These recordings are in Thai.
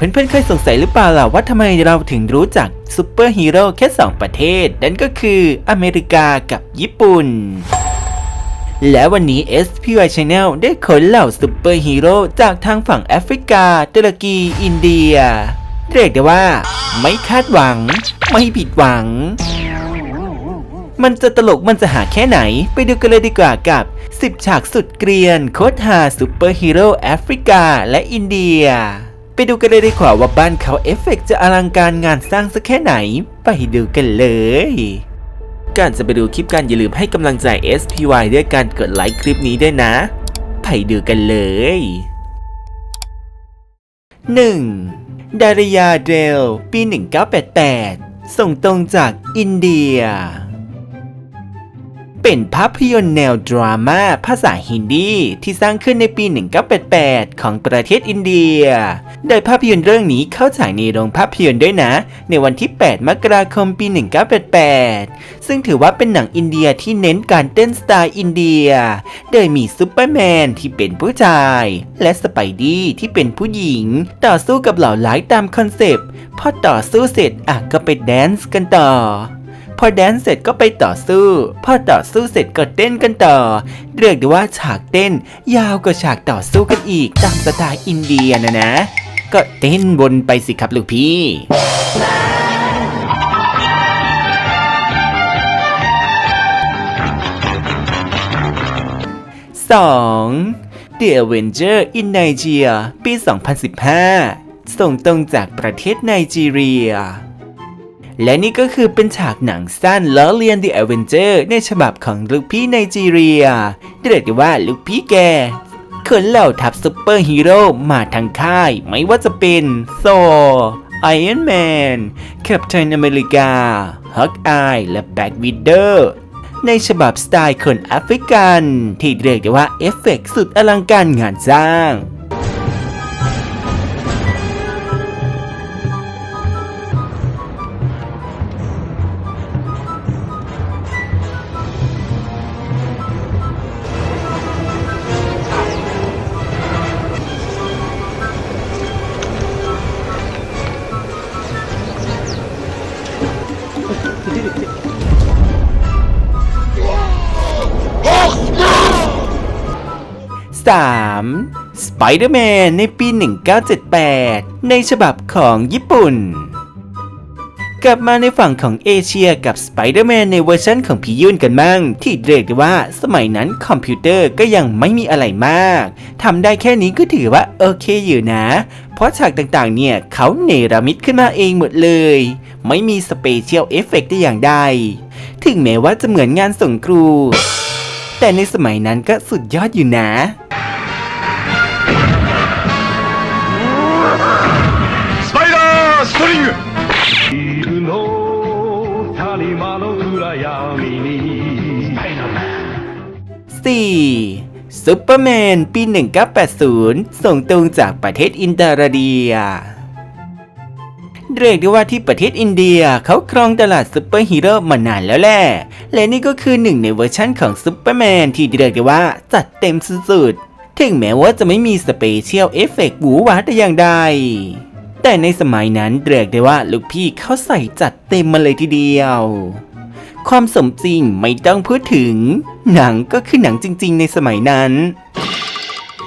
เพื่อนๆเคยสงสัยหรือเปล่าล่ะว่าทำไมเราถึงรู้จักซูเปอร์ฮีโร่แค่ 2 ประเทศ นั่นก็คืออเมริกากับญี่ปุ่น และวันนี้ SPY Channel ได้ขนเหล่าซูเปอร์ฮีโร่จากทางฝั่งแอฟริกาตุรกีอินเดีย เรียกได้ว่า ไม่คาดหวัง ไม่ผิดหวัง มันจะตลกมันจะหาแค่ไหน ไปดูกันเลยดีกว่ากับ 10 ฉากสุดเกรียนโคตรหาซูเปอร์ฮีโร่แอฟริกาและอินเดีย ดูกันเลยดีกว่าว่าบ้านเขาเอฟเฟกต์จะอลังการงานสร้างสักแค่ไหน ไปดูกันเลยก่อนจะไปดูคลิปกันอย่าลืมให้กำลังใจ SPY ด้วยการกดไลค์คลิปนี้ด้วยนะ ไปดูกันเลย 1. ดาริยาเดล ปี 1988 ส่งตรงจากอินเดีย เป็นภาพยนตร์แนวดราม่าภาษาฮินดีที่สร้างขึ้นในปี 1988 ของประเทศอินเดีย โดยภาพยนตร์เรื่องนี้เข้าฉายในโรงภาพยนตร์ด้วยนะ ในวันที่ 8 มกราคมปี 1988 ซึ่งถือว่าเป็นหนังอินเดียที่เน้นการเต้นสไตล์อินเดีย โดยมีซูเปอร์แมนที่เป็นผู้ชาย และสไปดี้ที่เป็นผู้หญิง ต่อสู้กับเหล่าร้ายตามคอนเซปต์พอต่อสู้เสร็จอะก็ไปแดนซ์กันต่อ พอแดนเสร็จก็ไปต่อสู้ พอต่อสู้เสร็จก็เต้นกันต่อ เรียกได้ว่าฉากเต้น ยาวกว่าฉากต่อสู้กันอีกตามสไตล์อินเดียนะนะ ก็เต้นบนไปสิครับลูกพี่ 2. The Avenger in Nigeria ปี 2015 ส่งตรงจากประเทศไนจีเรีย และนี่ก็คือเป็นฉากหนังสั้นล้อเลียน The Avenger ในฉบับของลูกพี่ไนจีเรียเรียกได้ว่าลูกพี่แกขนเหล่าทัพซูเปอร์ฮีโร่มาทางค่าย ไม่ว่าจะเป็นโซ Iron Man Captain America Hawkeye และ Black Widow ในฉบับสไตล์คนแอฟริกัน ที่เรียกได้ว่าเอฟเฟกต์สุดอลังการงานสร้าง 3. Spider-Man ในปี 1978 ในฉบับของญี่ปุ่น กลับมาในฝั่งของเอเชียกับ Spider-Man ในเวอร์ชันของพี่ยุ่นกันมั่ง ที่เรียกได้ว่าสมัยนั้นคอมพิวเตอร์ก็ยังไม่มีอะไรมากทำได้แค่นี้ก็ถือว่าโอเคอยู่นะเพราะฉากต่างๆ เนี่ยเขาเนรมิตขึ้นมาเองหมดเลย ไม่มีสเปเชียลเอฟเฟกต์ได้อย่างใด ถึงแม้ว่าจะเหมือนงานส่งครู แต่ในสมัยนั้นก็สุดยอดอยู่นะ 4. ซุปเปอร์แมน ปี 1980 ส่งตรงจากประเทศอินเตอร์เดีย เรียกได้ว่าที่ประเทศอินเดียเขาครองตลาดซุปเปอร์ฮีโร่มานานแล้วแหละ และนี่ก็คือหนึ่งในเวอร์ชั่นของซุปเปอร์แมนที่เรียกได้ว่าจัดเต็มสุดๆ ถึงแม้ว่าจะไม่มีสเปเชียลเอฟเฟกต์หวือหวาแต่อย่างใดแต่ในสมัยนั้นเรียกได้ว่าลูกพี่เขาใส่จัดเต็มมาเลยทีเดียว ความสมจริงไม่ต้องพูดถึง หนังก็คือหนังจริง ๆ ในสมัยนั้น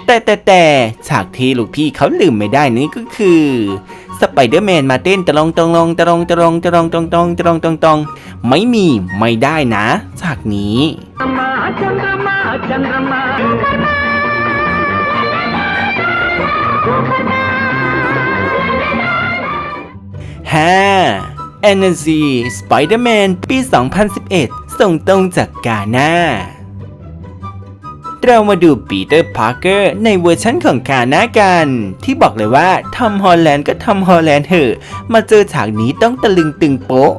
แต่แต่แต่ฉากที่ลูกพี่เขาลืมไม่ได้นี่ก็คือสไปเดอร์แมนมาเต้นตะลองตะลองตะลองตะลองตะลองตองตองตะลองตองตองไม่มีไม่ได้นะฉากนี้ 5. Energy Spider-Man ปี 2011 ส่งตรงจากกาหน้า เรามาดูปีเตอร์พาร์เกอร์ในเวอร์ชั่นของกาหน้ากัน ที่บอกเลยว่าทอมฮอลแลนด์ก็ทอมฮอลแลนด์เถอะ มาเจอฉากนี้ต้องตะลึงตึงโป๊ะ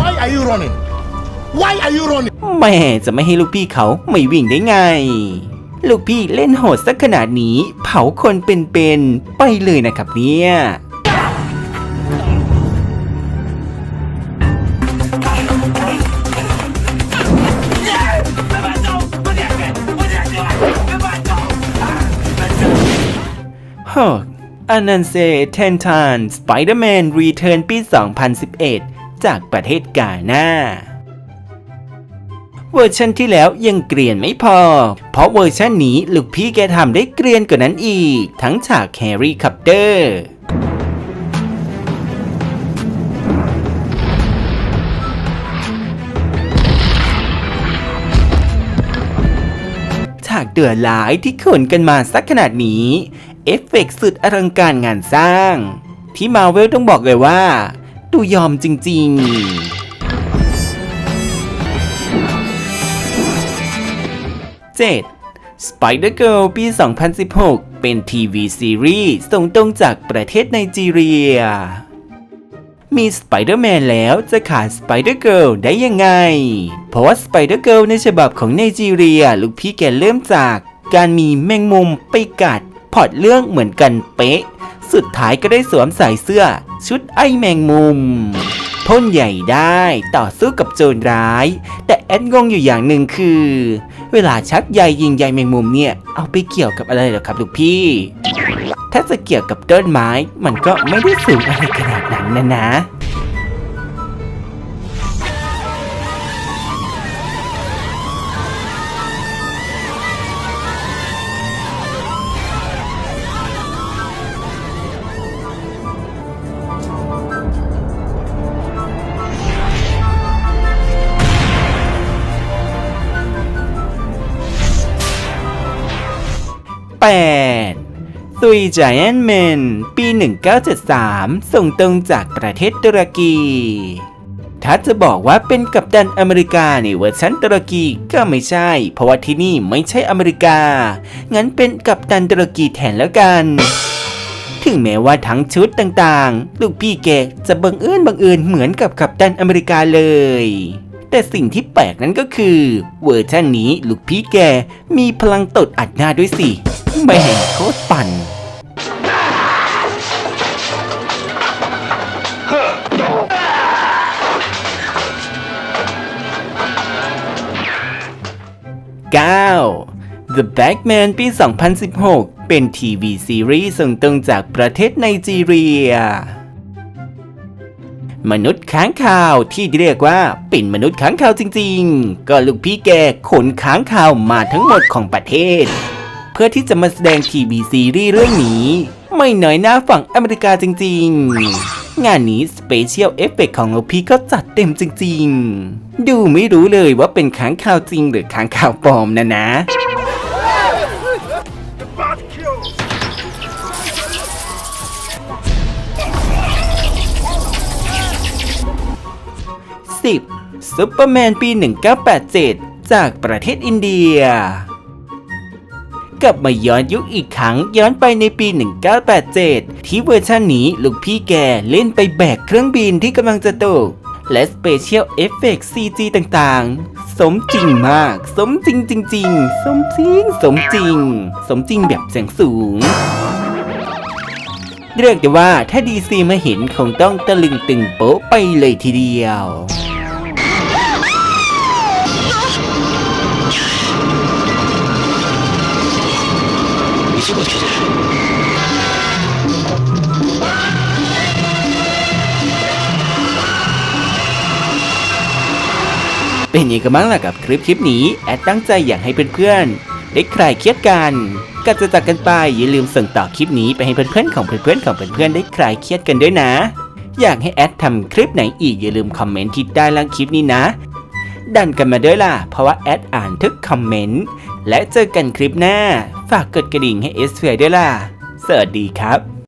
Why are you running? Why are you running? แม่จะไม่ให้ลูกพี่เขาไม่วิ่งได้ไง ลูกพี่เล่นโหดสักขนาดนี้ เผาคนเป็นๆไปเลยนะครับเนี่ยฮอกอนันเซเทนทานสไปเดอร์แมนรีเทิร์นปี 2011 จากประเทศกาหน้า เวอร์ชันที่แล้วยังเกรียนไม่พอ เพราะเวอร์ชันนี้ลูกพี่แกทำได้เกรียนกว่านั้นอีก ทั้งฉากแฮร์รี่คัปเตอร์ฉากเดือดหลายที่ขนกันมาสักขนาดนี้ เอฟเฟกต์สุดอลังการงานสร้าง ที่มาเวลต้องบอกเลยว่า ดูยอมจริง ๆ 7. Spider-Girl ปี 2016 เป็นทีวีซีรีส์ส่งตรงจากประเทศไนจีเรีย มีสไปเดอร์แมนแล้วจะขาดสไปเดอร์เกิลได้ยังไง เพราะว่าสไปเดอร์เกิลในฉบับของไนจีเรียลูกพี่แกเริ่มจากการมีแมงมุมไปกัดพอดเรื่องเหมือนกันเป๊ะ สุดท้ายก็ได้สวมใส่เสื้อ ชุดไอแมงมุมพ่นใหญ่ได้ต่อสู้กับโจรร้าย แต่แอดงงอยู่อย่างหนึ่งคือ เวลาชักใยยิงใยแมงมุมเนี่ย เอาไปเกี่ยวกับอะไรหรอครับลูกพี่ ถ้าจะเกี่ยวกับต้นไม้ มันก็ไม่ได้สูงอะไรขนาดนั้นนะนะ 8. ซุย Giant Men ปี 1973 ส่งตรงจากประเทศตุรกี ถ้าจะบอกว่าเป็นกัปตันอเมริกาในเวอร์ชันตุรกีก็ไม่ใช่ เพราะว่าที่นี่ไม่ใช่อเมริกา งั้นเป็นกัปตันตุรกีแทนแล้วกัน ถึงแม้ว่าทั้งชุดต่างๆ ลูกพี่แกจะบังเอิญบังเอิญเหมือนกับกัปตันอเมริกาเลย แต่สิ่งที่แปลกนั้นก็คือ เวอร์ชันนี้ลูกพี่แกมีพลังตดอัดหน้าด้วยสิแม่งโคตรปั่น 9. The Bagman ปี 2016 เป็นทีวีซีรีส์ส่งตรงจากประเทศไนจีเรีย มนุษย์ค้างคาวที่เรียกว่าเป็นมนุษย์ค้างคาวจริง ๆ ก็ลูกพี่แกขนค้างคาวมาทั้งหมดของประเทศ เพื่อที่จะมาแสดงทีวีซีรีส์เรื่องนี้ ไม่น้อยหน้าฝั่งอเมริกาจริง ๆงานนี้สเปเชียลเอฟเฟกของลูกพี่ก็จัดเต็มจริง ๆ ดูไม่รู้เลยว่าเป็นค้างคาวจริงหรือค้างคาวปลอมนะนะ 10. ซุปเปอร์แมนปี 1987 จากประเทศอินเดีย กลับมาย้อนยุคอีกครั้งย้อนไปในปี 1987 ที่เวอร์ชันนี้ลูกพี่แกเล่นไปแบกเครื่องบินที่กำลังจะตก และสเปเชียลเอฟเฟกต์ CG ต่างๆ สมจริงมาก สมจริงจริงๆ สมจริง สมจริง สมจริงแบบเสียงสูงเรียกได้ว่าถ้าดีซีมาเห็นคงต้องตะลึงตึงโป๊ะไปเลยทีเดียว เป็นยังไงกันบ้างล่ะกับคลิปคลิปนี้แอดตั้งใจอยากให้เพื่อนๆได้คลายเครียดกันก่อนจะจากกันไปอย่าลืมส่งต่อคลิปนี้ไปให้เพื่อนๆของเพื่อนๆของเพื่อนๆได้คลายเครียดกันด้วยนะ อยากให้แอดทำคลิปไหนอีกอย่าลืมคอมเมนต์ที่ใต้ล่างคลิปนี้นะ ดันกันมาด้วยล่ะเพราะว่าแอดอ่านทุกคอมเมนต์ และเจอกันคลิปหน้า ฝากกดกระดิ่งให้เอสเฟียด้วยล่ะ สวัสดีครับ